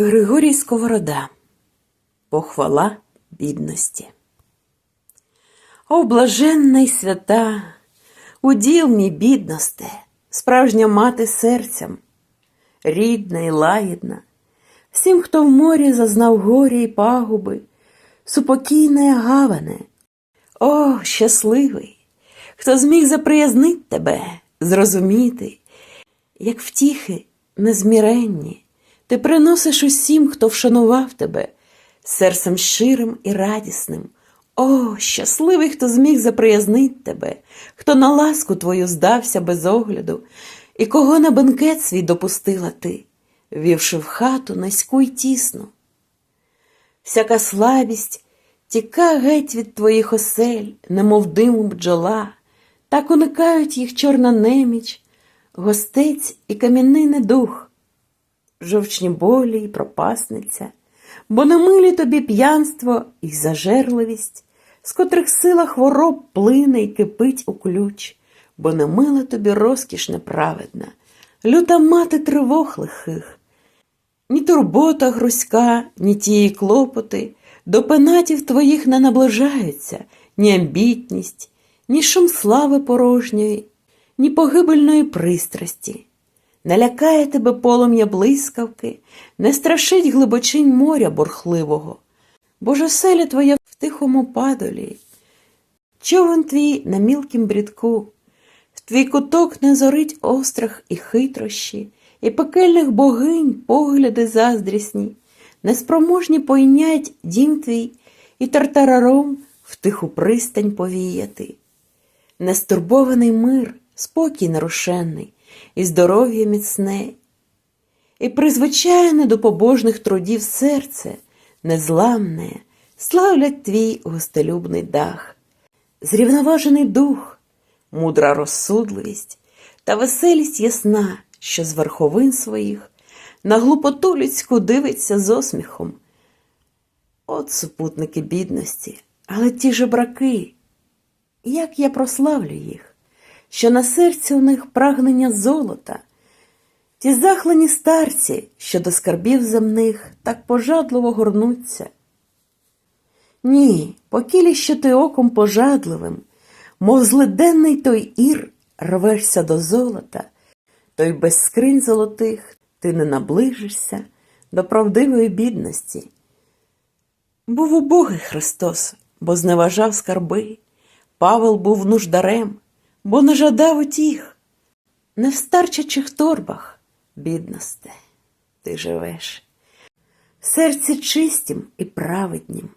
Григорій Сковорода. Похвала бідності. О, блаженна й свята, уділ мій бідносте, справжня мати серцям, рідна і лагідна, всім, хто в морі зазнав горі й пагуби, супокійне гаване. О, щасливий, хто зміг заприязнить тебе, зрозуміти, як втіхи незміренні, ти приносиш усім, хто вшанував тебе, серцем щирим і радісним. О, щасливий, хто зміг заприязнить тебе, хто на ласку твою здався без огляду, і кого на бенкет свій допустила ти, вівши в хату низьку й тісну. Всяка слабість тіка геть від твоїх осель, немов диму бджола, так уникають їх чорна неміч, гостець і кам'яний недух, жовчні болі й пропасниця, бо не милі тобі п'янство і зажерливість, з котрих сила хвороб плине й кипить у ключ, бо не мила тобі розкіш неправедна, люта мати тривог лихих. Ні турбота грузька, ні тії клопоти до пенатів твоїх не наближаються, ні амбітність, ні шум слави порожньої, ні погибельної пристрасті. Не лякає тебе полум'я блискавки, не страшить глибочинь моря бурхливого, бо ж оселя твоя в тихому падолі, човен твій на мілкім брідку, в твій куток не зорить острах і хитрощі, і пекельних богинь погляди заздрісні, неспроможні пойнять дім твій і тартараром в тиху пристань повіяти. Нестурбований мир, спокій нерушенний, і здоров'я міцне, і призвичайне до побожних трудів серце, незламне, славлять твій гостелюбний дах, зрівноважений дух, мудра розсудливість та веселість ясна, що з верховин своїх на глупоту людську дивиться з осміхом. От супутники бідності, але ті жебраки, як я прославлю їх, що на серці у них прагнення золота, ті захлені старці, що до скарбів земних так пожадливо горнуться. Ні, покілі що ти оком пожадливим, мов злиденний той ір, рвешся до золота, то й без скринь золотих ти не наближишся до правдивої бідності. Був убогий Христос, бо зневажав скарби, Павел був нуждарем, бо не жадав утіх. Не в старчачих торбах, бідносте, ти живеш, серці чистім і праведнім,